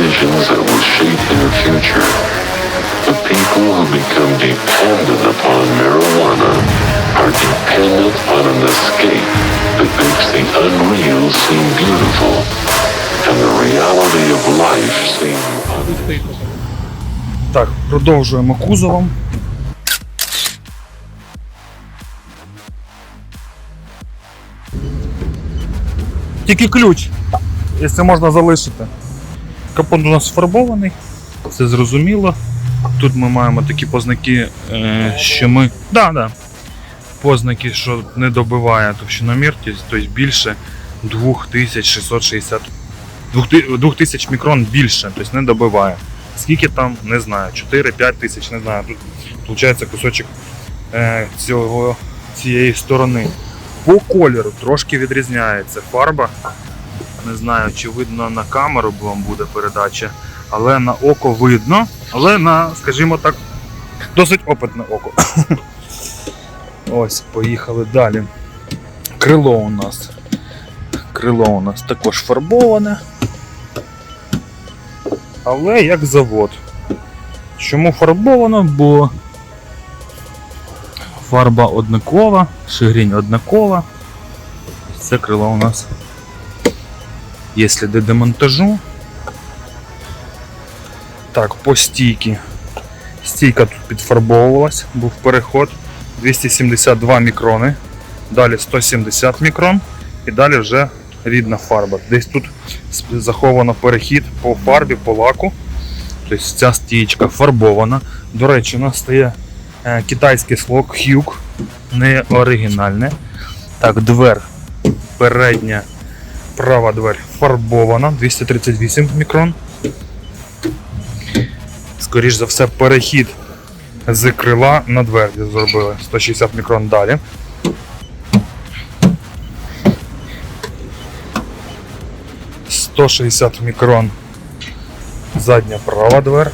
decisions that will shape their future, the people who become dependent upon marijuana are dependent on an escape that makes the unreal seem beautiful and the reality of life seem Так, продовжуємо кузовом. Тільки ключ, якщо можна залишити. Капот у нас фарбований, це зрозуміло. Тут ми маємо такі познаки, е, що ми. Да, да. Познаки, що не добиває товщиномір, тобто більше 2660 2000 2000 мікрон більше, тобто не добиває. Скільки там, не знаю, 4-5 тисяч, не знаю. Тут виходить кусочок е, цього, цієї сторони. По кольору трошки відрізняється фарба. Не знаю, чи видно на камеру вам буде передача, але на око видно. Але на, скажімо так, досить опитне око. Ось, поїхали далі. Крило у нас. Крило у нас також фарбоване. Але як завод. Чому фарбовано? Бо фарба однакова, шигрінь однакова. Це крило у нас є сліди демонтажу. Так, по стійці. Стійка тут підфарбовувалась, був переход 272 мікрони, далі 170 мікрон і далі вже рідна фарба. Десь тут заховано перехід по фарбі, по лаку. Тобто ця стієчка фарбована. До речі, у нас стає е, китайський слог Hug, не оригінальне. Так, двер передня права дверь фарбована, 238 мікрон. Скоріш за все, перехід з крила на двері зробили 160 мікрон далі. – 160 мікрон задня права двер.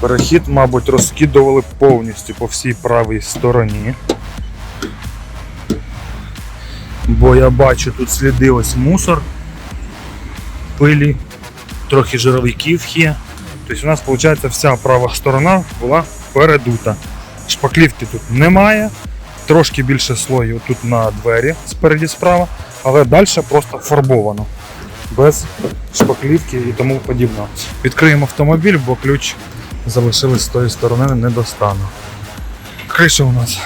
Перехід, мабуть, розкидували повністю по всій правій стороні. Бо я бачу тут сліди ось мусор, пилі, трохи жировиків є. Тобто у нас виходить вся права сторона була передута. Шпаклівки тут немає, трошки більше слою тут на двері спереді справа, але далі просто фарбовано. Без шпаклівки і тому подібного. Відкриємо автомобіль, бо ключ залишились з тої сторони, не достану. Криша у нас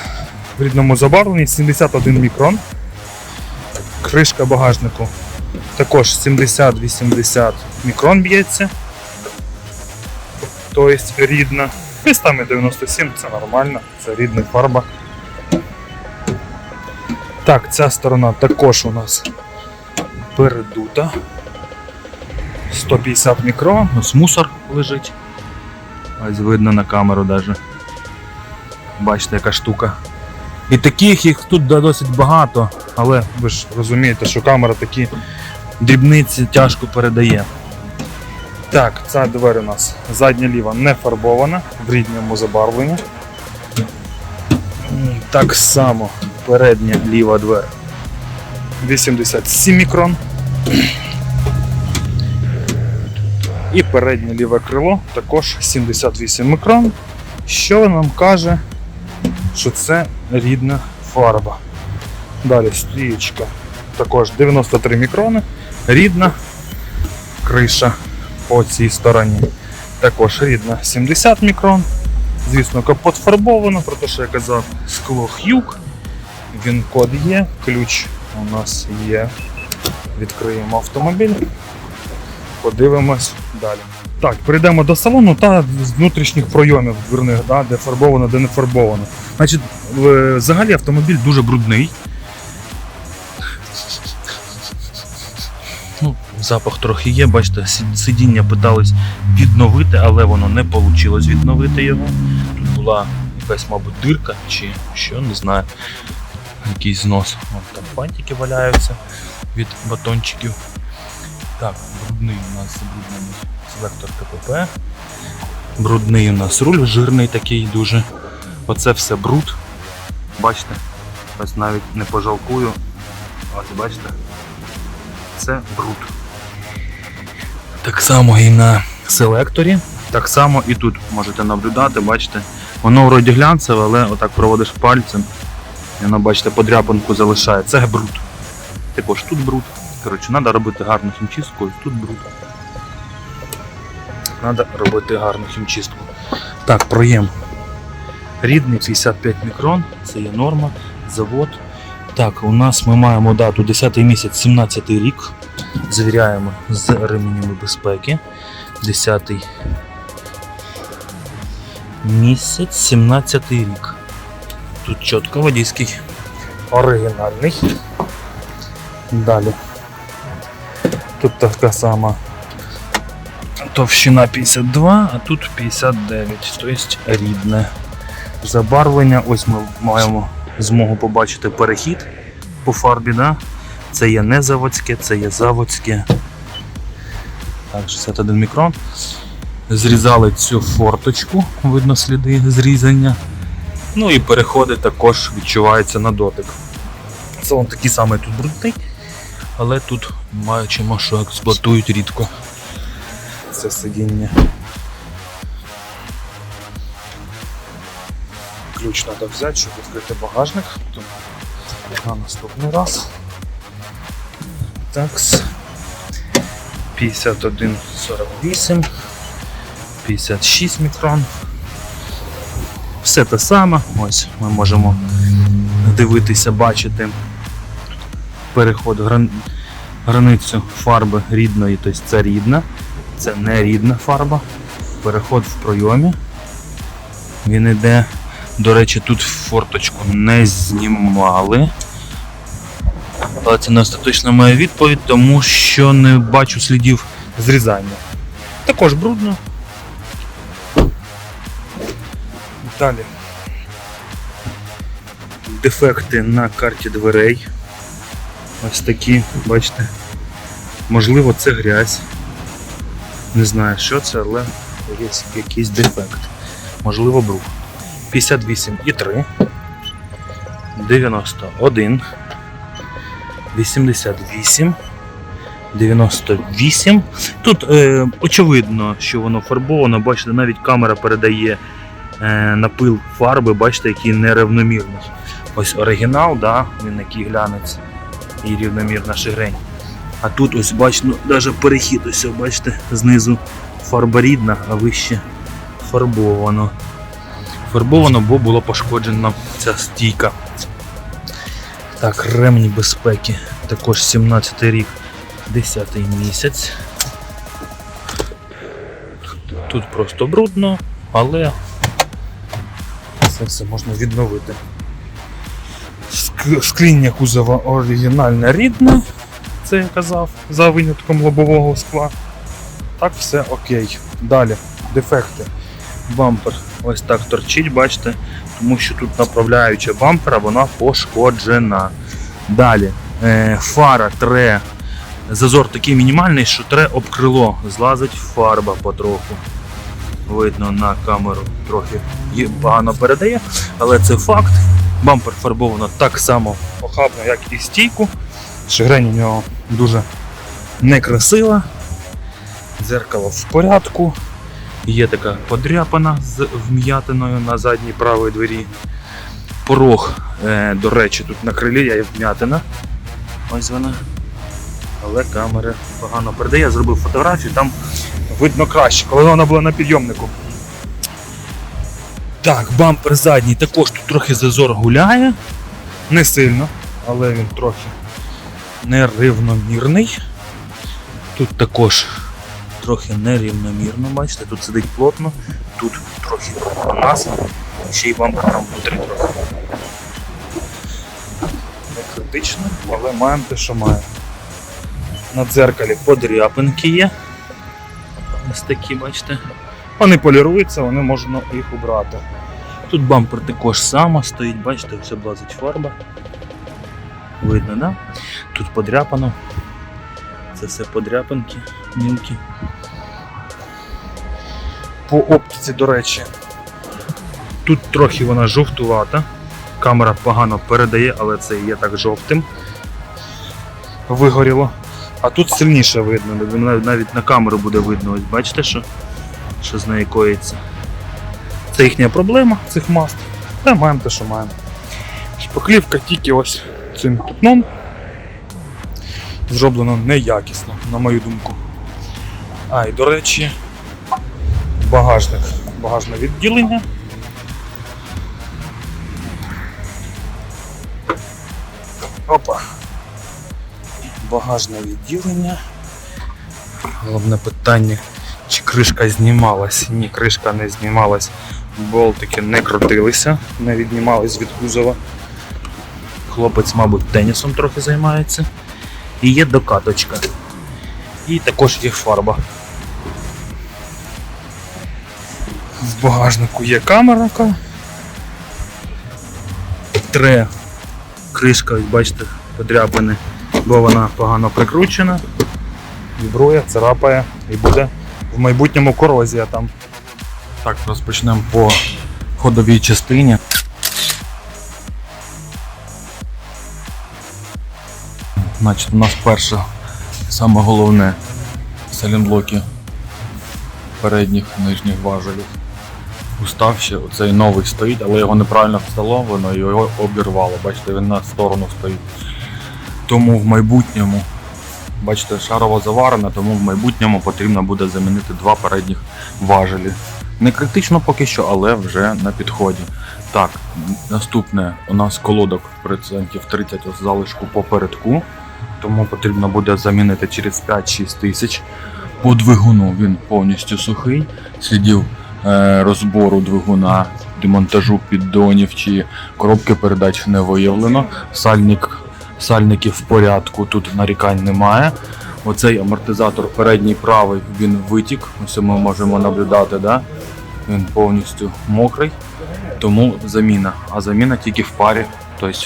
в рідному забарвленні 71 мікрон. Кришка багажнику також 70-80 мікрон б'ється. Тобто рідна. Містами 97 це нормально, це рідна фарба. Так, ця сторона також у нас передута. 150 мікрон, ось мусор лежить. Ось видно на камеру даже. Бачите, яка штука. І таких їх тут досить багато, але ви ж розумієте, що камера такі дрібниці тяжко передає. Так, ця двері у нас задня ліва не фарбована в рідному забарвленні. Так само передня ліва двер 87 мікрон. І переднє ліве крило також 78 мікрон, що нам каже, що це рідна фарба. Далі стрічка також 93 мікрони, рідна криша по цій стороні. Також рідна 70 мікрон. Звісно, капот фарбовано, про те, що я казав, скло х'юк. Він код є, ключ у нас є. Відкриємо автомобіль. Подивимось далі. Так, перейдемо до салону та з внутрішніх пройомів дверних, да, де фарбовано, де не фарбовано. Значить, взагалі автомобіль дуже брудний. Запах трохи є, бачите, сидіння питались відновити, але воно не вийшло відновити його. Тут була якась, мабуть, дирка чи що, не знаю. Якийсь знос. Вон там фантики валяються від батончиків. Так, брудний у нас забруднений селектор КПП. Брудний у нас руль, жирний такий дуже. Оце все бруд. Бачите? Ось навіть не пожалкую. Ось бачите? Це бруд. Так само і на селекторі. Так само і тут можете наблюдати, бачите. Воно вроді глянцеве, але отак проводиш пальцем. І воно, бачите, подряпинку залишає. Це бруд. Також тут бруд. Коротше, треба робити гарну хімчистку, і тут бруд. Треба робити гарну хімчистку. Так, проєм. Рідний 55 мікрон, це є норма, завод. Так, у нас ми маємо дату 10 місяць, 17 рік. Звіряємо з ременями безпеки. 10 місяць, 17 рік. Тут чітко водійський оригінальний. Далі. Тут така сама товщина 52, а тут 59, тобто рідне. Забарвлення, ось ми маємо змогу побачити перехід по фарбі. Да? Це є не заводське, це є заводське. Так, 61 мікрон. Зрізали цю форточку, видно сліди зрізання. Ну і переходи також відчуваються на дотик. Це он такий самий тут брудний, але тут бачимо, що експлуатують рідко. Це сидіння. Ключ треба взяти, щоб відкрити багажник. На наступний раз. Такс. 51,48, 56 мікрон. Все те саме. Ось ми можемо дивитися, бачити переход гран... границю фарби рідної, тобто це рідна, це не рідна фарба. Переход в пройомі. Він іде. До речі, тут форточку не знімали. Але це не остаточна моя відповідь, тому що не бачу слідів зрізання. Також брудно. Далі. Дефекти на карті дверей. Ось такі, бачите. Можливо, це грязь. Не знаю, що це, але є якийсь дефект. Можливо, брух. 58,3. 91. 88. 98. Тут е, очевидно, що воно фарбовано. Бачите, навіть камера передає е, напил фарби, бачите, який нерівномірний. Ось оригінал, да, він який глянець і рівномірна шигрень. А тут ось бачите, ну, навіть перехід, ось бачите, знизу фарба рідна, а вище фарбовано. Фарбовано, бо була пошкоджена ця стійка. Так, ремні безпеки. Також 17-й рік, 10-й місяць. Тут просто брудно, але це все можна відновити. Ск- Скління кузова оригінальне рідне, це я казав, за винятком лобового скла. Так, все окей. Далі, дефекти. Бампер ось так торчить, бачите, тому що тут направляюча бампера, вона пошкоджена. Далі, фара тре. Зазор такий мінімальний, що тре об крило. Злазить фарба потроху. Видно на камеру трохи погано передає, але це факт. Бампер фарбовано так само похабно, як і стійку. Шигрень у нього дуже некрасива. Дзеркало в порядку. Є така подряпана з вм'ятиною на задній правій двері. Порог, е, до речі, тут на крилі є вм'ятина. Ось вона. Але камера погано передає. Я зробив фотографію, там видно краще, коли вона була на підйомнику. Так, бампер задній також тут трохи зазор гуляє. Не сильно, але він трохи нерівномірний. Тут також трохи нерівномірно, бачите, тут сидить плотно, тут трохи нас, ще й бампер там внутрі трохи. Критично, але маємо те, що маємо. На дзеркалі подряпинки є. Ось такі, бачите. Вони поліруються, вони можна їх убрати. Тут бампер також само стоїть, бачите, все облазить фарба. Видно, да? Тут подряпано. Це все подряпинки мілкі. По оптиці, до речі, тут трохи вона жовтувата. Камера погано передає, але це є так жовтим. Вигоріло. А тут сильніше видно, навіть- на камеру буде видно. Ось бачите, що, що з нею коїться. Це їхня проблема цих маст. Та маємо те, що маємо. Шпаклівка тільки ось цим пятном. Зроблено неякісно, на мою думку. А, і до речі, багажник. Багажне відділення. Опа. Багажне відділення. Головне питання, чи кришка знімалась. Ні, кришка не знімалась. Болтики не крутилися, не віднімались від кузова. Хлопець, мабуть, тенісом трохи займається. І є докаточка. І також є фарба. В багажнику є камера. Тре кришка, ось бачите, подряпини, бо вона погано прикручена. Вібрує, царапає і буде в майбутньому корозія там. Так, розпочнемо по ходовій частині. Значить, у нас перше, саме головне, салінблоки передніх нижніх важелів. Уставши, оцей новий стоїть, але його неправильно встановлено і його обірвало. Бачите, він на сторону стоїть. Тому в майбутньому, бачите, шарово заварена, тому в майбутньому потрібно буде замінити два передніх важелі. Не критично поки що, але вже на підході. Так, наступне у нас колодок процентів 30 ось залишку попередку, тому потрібно буде замінити через 5-6 тисяч. По двигуну він повністю сухий, слідів розбору двигуна, демонтажу піддонів чи коробки передач не виявлено. Сальник, сальники в порядку, тут нарікань немає. Оцей амортизатор передній правий він витік, ось ми можемо наблюдати, да? він повністю мокрий, тому заміна. А заміна тільки в парі. Тобто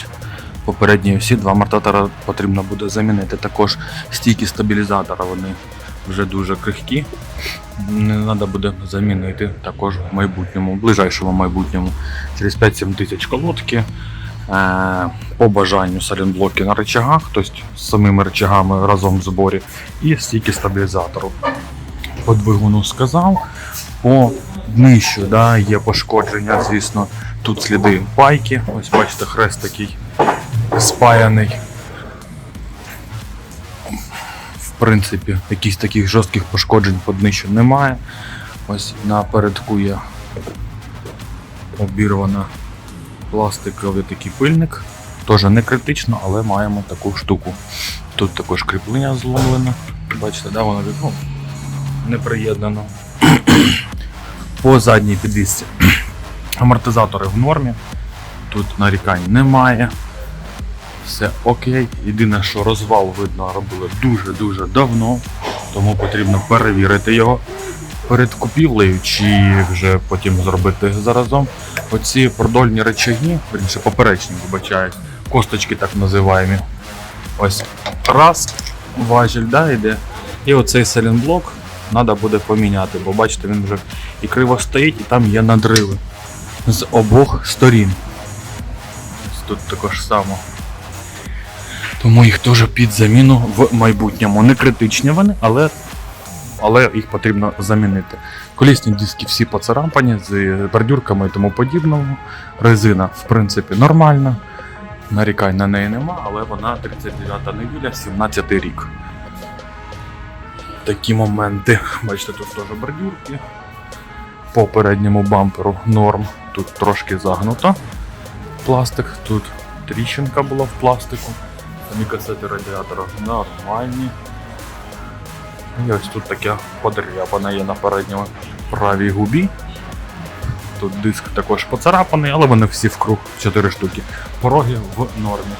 попередні всі два амортизатора потрібно буде замінити. Також стійки стабілізатора вони вже дуже крихкі. Не треба буде замінити також в майбутньому, в ближайшому майбутньому. Через 5-7 тисяч колодки. Е, по бажанню салінблоки на рычагах, тобто з самими рычагами разом в зборі, і стійки стабілізатору. По двигуну сказав. По днищу да, є пошкодження, звісно. Тут сліди пайки. Ось бачите, хрест такий спаяний. В принципі, якихось таких жорстких пошкоджень по днищу немає. Ось напередку є обірвана пластиковий такий пильник. Теж не критично, але маємо таку штуку. Тут також кріплення зломлене. Бачите, да, воно ну, не приєднано. По задній підвісці. Амортизатори в нормі. Тут нарікань немає. Все окей. Єдине, що розвал видно робили дуже-дуже давно, тому потрібно перевірити його перед купівлею, чи вже потім зробити заразом. Оці продольні речаги, верніше поперечні, вибачаюсь, косточки так називаємо. Ось раз, важіль да, йде. І оцей селенблок треба буде поміняти, бо бачите, він вже і криво стоїть, і там є надриви з обох сторін. Тут також само. Тому їх теж під заміну в майбутньому. Не критичні вони, але, але їх потрібно замінити. Колісні диски всі поцарапані з бордюрками і тому подібному. Резина, в принципі, нормальна. Нарікань на неї нема, але вона 39-та неділя, 17 рік. Такі моменти. Бачите, тут теж бордюрки. По передньому бамперу норм. Тут трошки загнуто пластик, тут тріщинка була в пластику. Мікасети радіатора нормальні. І ось тут таке подряпане є на передньому правій губі. Тут диск також поцарапаний, але вони всі в круг, 4 штуки. Пороги в нормі.